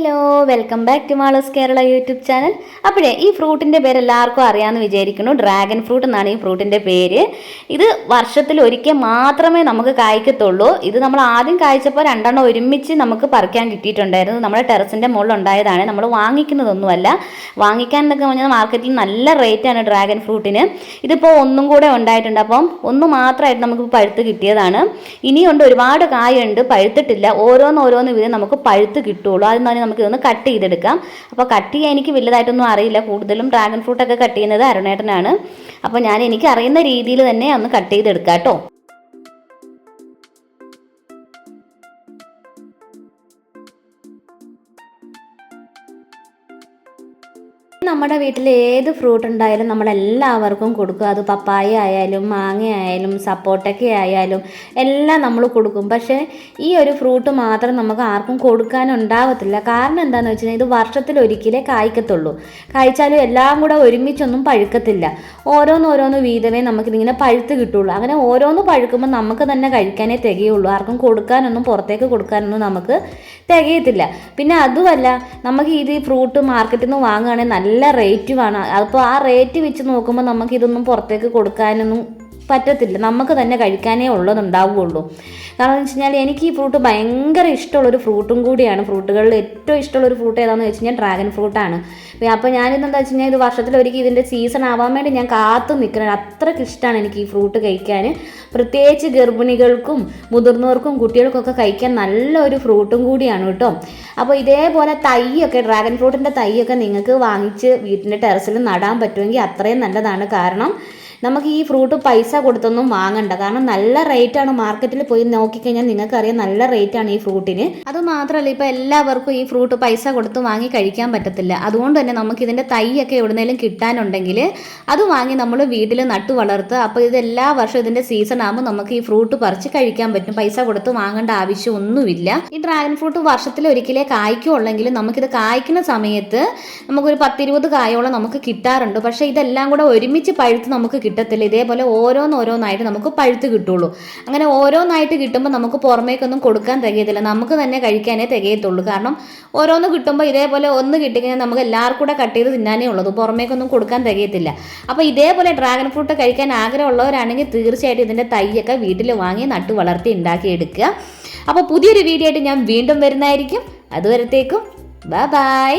Welcome back to Malos Kerala YouTube channel. അപ്പോഴേ ഈ ഫ്രൂട്ടിന്റെ പേര് എല്ലാവർക്കും അറിയാമെന്ന് വിചാരിക്കുന്നു. ഡ്രാഗൺ ഫ്രൂട്ട് എന്നാണ് ഈ ഫ്രൂട്ടിന്റെ പേര്. ഇത് വർഷത്തിൽ ഒരിക്കൽ മാത്രമേ നമുക്ക് കായ്ക്കത്തുള്ളൂ. ഇത് നമ്മൾ ആദ്യം കായ്ച്ചപ്പോൾ രണ്ടെണ്ണം ഒരുമിച്ച് നമുക്ക് പറിക്കാൻ കിട്ടിയിട്ടുണ്ടായിരുന്നു. നമ്മുടെ ടെറസിന്റെ മുകളിൽ ഉണ്ടായതാണ് നമ്മൾ വാങ്ങിക്കുന്നതൊന്നുമല്ല. വാങ്ങിക്കാൻ എന്നൊക്കെ പറഞ്ഞാൽ മാർക്കറ്റിൽ നല്ല റേറ്റാണ് ഡ്രാഗൺ ഫ്രൂട്ടിന് ഇതിപ്പോൾ ഒന്നും കൂടെ ഉണ്ടായിട്ടുണ്ട്. അപ്പം ഒന്ന് മാത്രമായിട്ട് നമുക്ക് പഴുത്ത് കിട്ടിയതാണ്. ഇനിയുണ്ട് ഒരുപാട് കായുണ്ട്. പഴുത്തിട്ടില്ല. ഓരോന്ന് ഓരോന്ന് വീതം നമുക്ക് പഴുത്ത് കിട്ടുള്ളൂ. തന്നെ നമുക്ക് ഇതൊന്ന് കട്ട് ചെയ്തെടുക്കാം. അപ്പോൾ കട്ട് ചെയ്യാൻ എനിക്ക് വലുതായിട്ടൊന്നും അറിയില്ല. കൂടുതലും ഡ്രാഗൺ ഫ്രൂട്ടൊക്കെ കട്ട് ചെയ്യുന്നത് അരുണേട്ടനാണ്. അപ്പോൾ ഞാൻ എനിക്ക് അറിയുന്ന രീതിയിൽ തന്നെ ഒന്ന് കട്ട് ചെയ്തെടുക്കാം കേട്ടോ. നമ്മുടെ വീട്ടിൽ ഏത് ഫ്രൂട്ട് ഉണ്ടായാലും നമ്മളെല്ലാവർക്കും കൊടുക്കും. അത് പപ്പായ ആയാലും മാങ്ങ ആയാലും സപ്പോട്ടയ്ക്ക ആയാലും എല്ലാം നമ്മൾ കൊടുക്കും. പക്ഷേ ഈ ഒരു ഫ്രൂട്ട് മാത്രം നമുക്ക് ആർക്കും കൊടുക്കാനുണ്ടാവത്തില്ല കാരണം എന്താണെന്ന് വെച്ച് കഴിഞ്ഞാൽ ഇത് വർഷത്തിൽ ഒരിക്കലേ കായ്ക്കത്തുള്ളൂ. കായ്ച്ചാലും എല്ലാം കൂടെ ഒരുമിച്ചൊന്നും പഴുക്കത്തില്ല. ഓരോന്നോരോന്ന് വീതമേ നമുക്കിതിങ്ങനെ പഴുത്ത് കിട്ടുള്ളൂ. അങ്ങനെ ഓരോന്ന് പഴുക്കുമ്പോൾ നമുക്ക് തന്നെ കഴിക്കാനേ തികയുള്ളൂ. ആർക്കും കൊടുക്കാനൊന്നും പുറത്തേക്ക് കൊടുക്കാനൊന്നും നമുക്ക് തികയത്തില്ല. പിന്നെ അതുമല്ല നമുക്ക് ഇത് ഫ്രൂട്ട് മാർക്കറ്റിൽ നിന്ന് വാങ്ങുകയാണെങ്കിൽ നല്ല റേറ്റുമാണ് അപ്പോൾ ആ റേറ്റ് വെച്ച് നോക്കുമ്പോൾ നമുക്ക് ഇതൊന്നും പുറത്തേക്ക് കൊടുക്കാനൊന്നും പറ്റത്തില്ല. നമുക്ക് തന്നെ കഴിക്കാനേ ഉള്ളതുണ്ടാവുകയുള്ളൂ കാരണം എന്ന് വെച്ച് കഴിഞ്ഞാൽ എനിക്ക് ഈ ഫ്രൂട്ട് ഭയങ്കര ഇഷ്ടമുള്ളൊരു ഫ്രൂട്ടും കൂടിയാണ്. ഫ്രൂട്ടുകളിൽ ഏറ്റവും ഇഷ്ടമുള്ളൊരു ഫ്രൂട്ട് ഏതാണെന്ന് വെച്ച് കഴിഞ്ഞാൽ ഡ്രാഗൺ ഫ്രൂട്ടാണ് അപ്പോൾ ഞാനിതെന്താ വെച്ച് കഴിഞ്ഞാൽ ഇത് വർഷത്തിലൊരിക്കൽ ഇതിന്റെ സീസൺ ആവാൻ വേണ്ടി ഞാൻ കാത്തു നിൽക്കുന്നത് അത്രയ്ക്ക് ഇഷ്ടമാണ് എനിക്ക് ഈ ഫ്രൂട്ട് കഴിക്കാൻ. പ്രത്യേകിച്ച് ഗർഭിണികൾക്കും മുതിർന്നവർക്കും കുട്ടികൾക്കൊക്കെ കഴിക്കാൻ നല്ലൊരു ഫ്രൂട്ടും കൂടിയാണ് കേട്ടോ. അപ്പോൾ ഇതേപോലെ തൈയൊക്കെ ഡ്രാഗൺ ഫ്രൂട്ടിന്റെ തൈയൊക്കെ നിങ്ങൾക്ക് വാങ്ങിച്ച് വീട്ടിന്റെ ടെറസിൽ നടാൻ പറ്റുമെങ്കിൽ അത്രയും നല്ലതാണ്. കാരണം നമുക്ക് ഈ ഫ്രൂട്ട് പൈസ കൊടുത്തൊന്നും വാങ്ങണ്ട. കാരണം നല്ല റേറ്റാണ് മാർക്കറ്റിൽ പോയി നോക്കിക്കഴിഞ്ഞാൽ നിങ്ങൾക്കറിയാം നല്ല റേറ്റാണ് ഈ ഫ്രൂട്ടിന് അത് മാത്രമല്ല ഇപ്പോൾ എല്ലാവർക്കും ഈ ഫ്രൂട്ട് പൈസ കൊടുത്ത് വാങ്ങി കഴിക്കാൻ പറ്റത്തില്ല. അതുകൊണ്ട് തന്നെ നമുക്ക് ഇതിന്റെ തൈയൊക്കെ എവിടുന്നേലും കിട്ടാനുണ്ടെങ്കിൽ അത് വാങ്ങി നമ്മൾ വീട്ടിൽ നട്ടു വളർത്ത് അപ്പോൾ ഇത് എല്ലാ വർഷവും ഇതിന്റെ സീസൺ ആകുമ്പോൾ നമുക്ക് ഈ ഫ്രൂട്ട് പറിച്ച് കഴിക്കാൻ പറ്റും. പൈസ കൊടുത്ത് വാങ്ങേണ്ട ആവശ്യമൊന്നുമില്ല ഈ ഡ്രാഗൺ ഫ്രൂട്ട് വർഷത്തിൽ ഒരിക്കലേ കായ്ക്കുള്ളെങ്കിൽ നമുക്കിത് കായ്ക്കുന്ന സമയത്ത് നമുക്കൊരു പത്തിരുപത് കായോളം നമുക്ക് കിട്ടാറുണ്ട്. പക്ഷേ ഇതെല്ലാം കൂടെ ഒരുമിച്ച് പഴുത്ത് നമുക്ക് കിട്ടത്തില്ല. ഇതേപോലെ ഓരോന്നോരോന്നായിട്ട് നമുക്ക് പഴുത്ത് കിട്ടുള്ളൂ. അങ്ങനെ ഓരോന്നായിട്ട് കിട്ടുമ്പോൾ നമുക്ക് പുറമേക്കൊന്നും കൊടുക്കാൻ തികയത്തില്ല. നമുക്ക് തന്നെ കഴിക്കാനേ തികയത്തുള്ളൂ. കാരണം ഓരോന്ന് കിട്ടുമ്പോൾ ഇതേപോലെ ഒന്ന് കിട്ടിക്കഴിഞ്ഞാൽ നമുക്ക് എല്ലാവർക്കും കൂടെ കട്ട് ചെയ്ത് തിന്നാനേ ഉള്ളത് പുറമേക്കൊന്നും കൊടുക്കാൻ തികയത്തില്ല. അപ്പോൾ ഇതേപോലെ ഡ്രാഗൺ ഫ്രൂട്ട് കഴിക്കാൻ ആഗ്രഹമുള്ളവരാണെങ്കിൽ തീർച്ചയായിട്ടും ഇതിന്റെ തൈയൊക്കെ വീട്ടിൽ വാങ്ങി നട്ടു വളർത്തി ഉണ്ടാക്കിയെടുക്കുക. അപ്പോൾ പുതിയൊരു വീഡിയോ ആയിട്ട് ഞാൻ വീണ്ടും വരുന്നതായിരിക്കും. അതുവരത്തേക്കും ബൈ ബൈ